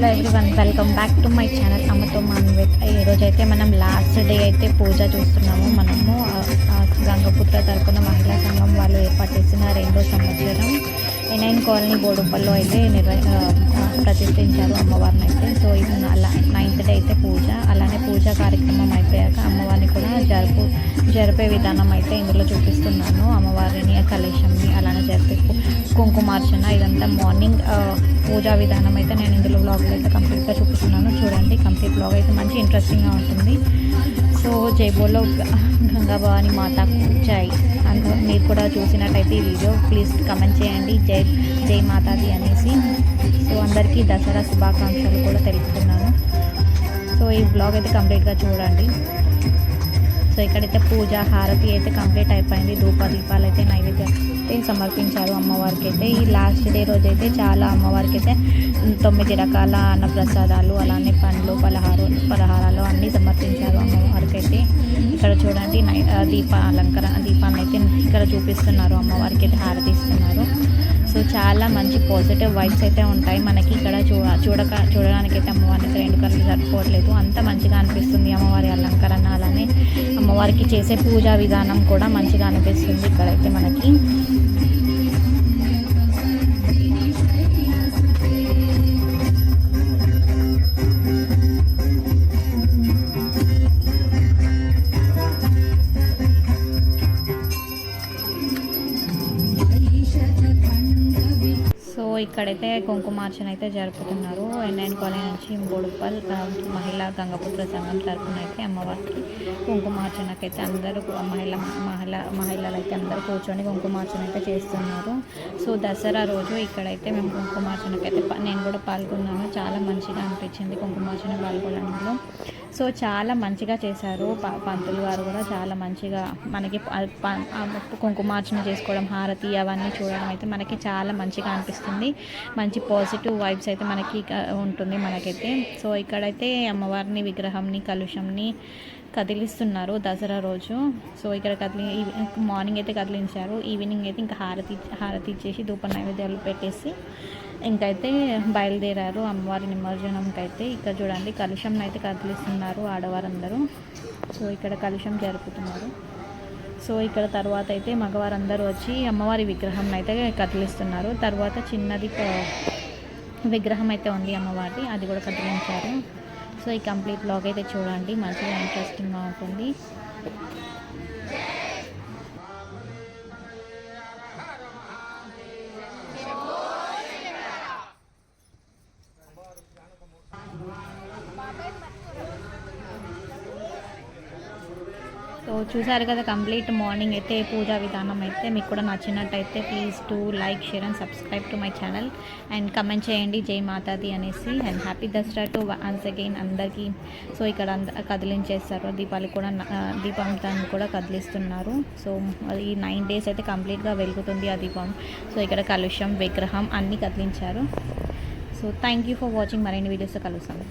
Hello everyone welcome back to my channel అమ్మతో మాన్విత్ ఈరోజు అయితే మనం లాస్ట్ డే అయితే పూజ చూస్తున్నాము. మనము గంగపుత్ర తరపున మహిళా సంఘం వాళ్ళు ఏర్పాటు చేసిన రెండో సంవత్సరం ఎన్ఐన్ కాలనీ బోడుపల్లో అయితే నిర్వ ప్రతిష్ఠించారు అమ్మవారిని అయితే. సో ఇది అలా నైన్త్ డే అయితే పూజ. అలానే పూజ కార్యక్రమం అయిపోయాక అమ్మవారిని కూడా జరుపు జరిపే విధానం అయితే ఇందులో చూపిస్తున్నాను. అమ్మవారిని కలేశంని అలానే జరిపే కుంకుమార్చన ఇదంతా మార్నింగ్ పూజా విధానం అయితే నేను ఇందులో బ్లాగ్లో అయితే కంప్లీట్గా చూపిస్తున్నాను. చూడండి కంప్లీట్ బ్లాగ్ అయితే మంచి ఇంట్రెస్టింగ్గా ఉంటుంది. సో జైబోలో గంగా భవాని మాతాకు జై. అందులో మీరు కూడా చూసినట్టయితే ఈ వీడియో ప్లీజ్ కమెంట్ చేయండి. జై జై మాతాది అనేసి. సో అందరికీ దసరా శుభాకాంక్షలు కూడా తెలుపుతున్నాను. సో ఈ బ్లాగ్ అయితే కంప్లీట్గా చూడండి. సో ఇక్కడైతే పూజ హారతి అయితే కంప్లీట్ అయిపోయింది. ధూప దీపాలు అయితే నైవేద్యం అయితే సమర్పించారు అమ్మవారికి అయితే ఈ లాస్ట్ డే రోజు అయితే చాలా అమ్మవారికి అయితే తొమ్మిది రకాల అన్న ప్రసాదాలు అలానే పండ్లు పలహారు పలహారాలు అన్నీ సమర్పించారు అమ్మవారికి అయితే ఇక్కడ చూడండి నై దీప అలంకరణ దీపాన్ని అయితే ఇక్కడ చూపిస్తున్నారు అమ్మవారికి అయితే హారతి ఇస్తున్నారు. సో చాలా మంచి పాజిటివ్ వైబ్స్ అయితే ఉంటాయి. మనకి ఇక్కడ చూడ చూడక చూడడానికి అయితే అమ్మవారికి రెండు కళ్ళు సరిపోవట్లేదు అంత మంచిగా అనిపిస్తుంది అమ్మవారి అలంకరణ అలానే అమ్మవారికి చేసే పూజా విధానం కూడా మంచిగా అనిపిస్తుంది. ఇక్కడైతే మనకి ఇక్కడైతే కుంకుమార్చన అయితే జరుపుతున్నారు. ఎన్ఐన్ కాలనీ నుంచి బోడుపల్ మహిళా గంగపుత్ర సంఘం తరఫున అయితే అమ్మవారికి కుంకుమార్చనకైతే అందరూ మహిళ మహిళ మహిళలు అయితే అందరూ కూర్చొని కుంకుమార్చన అయితే చేస్తున్నారు. సో దసరా రోజు ఇక్కడైతే మేము కుంకుమార్చనకైతే ప- నేను కూడా పాల్గొన్నాను. చాలా మంచిగా అనిపించింది కుంకుమార్చన పాల్గొనడంలో. సో చాలా మంచిగా చేశారు. ప- పంతులు గారు కూడా చాలా మంచిగా మనకి కుంకుమార్చన చేసుకోవడం హారతి అవన్నీ చూడడం అయితే మనకి చాలా మంచిగా అనిపిస్తుంది. మంచి పాజిటివ్ వైబ్స్ అయితే మనకి ఉంటుంది మనకైతే. సో ఇక్కడైతే అమ్మవారిని విగ్రహంని కలుషంని కదిలిస్తున్నారు దసరా రోజు. సో ఇక్కడ కదిలి మార్నింగ్ అయితే కదిలించారు. ఈవినింగ్ అయితే ఇంకా హారతి హారతి ఇచ్చేసి ధూప నైవేద్యాలు పెట్టేసి ఇంకైతే బయలుదేరారు అమ్మవారి నిమజ్జనంకైతే. ఇక్కడ చూడండి కలుషం అయితే కదిలిస్తున్నారు ఆడవారందరూ. సో ఇక్కడ కలుషం జరుపుతున్నారు. సో ఇక్కడ తర్వాత అయితే మగవారందరూ వచ్చి అమ్మవారి విగ్రహం అయితే కదిలిస్తున్నారు. తర్వాత చిన్నది విగ్రహం అయితే ఉంది అమ్మవారి అది కూడా కదిలించారు. సో ఈ కంప్లీట్ బ్లాగ్ అయితే చూడండి మంచిగా ఇంట్రెస్టింగ్గా ఉంటుంది. సో చూసారు కదా కంప్లీట్ మార్నింగ్ అయితే పూజా విధానం అయితే మీకు కూడా నచ్చినట్టయితే please to like share and subscribe to my channel and comment చేయండి జై మాతాది అనేసి. And happy Dasara to once again అందరికీ. సో ఇక్కడ అంద కదిలించేస్తారు దీపాలు కూడా దీపం దాన్ని కూడా కదిలిస్తున్నారు. సో ఈ నైన్ డేస్ అయితే కంప్లీట్గా వెలుగుతుంది ఆ దీపం. సో ఇక్కడ కలుషం విగ్రహం అన్నీ కదిలించారు. So thank you for watching మరిన్ని వీడియోస్ కలుస్తాను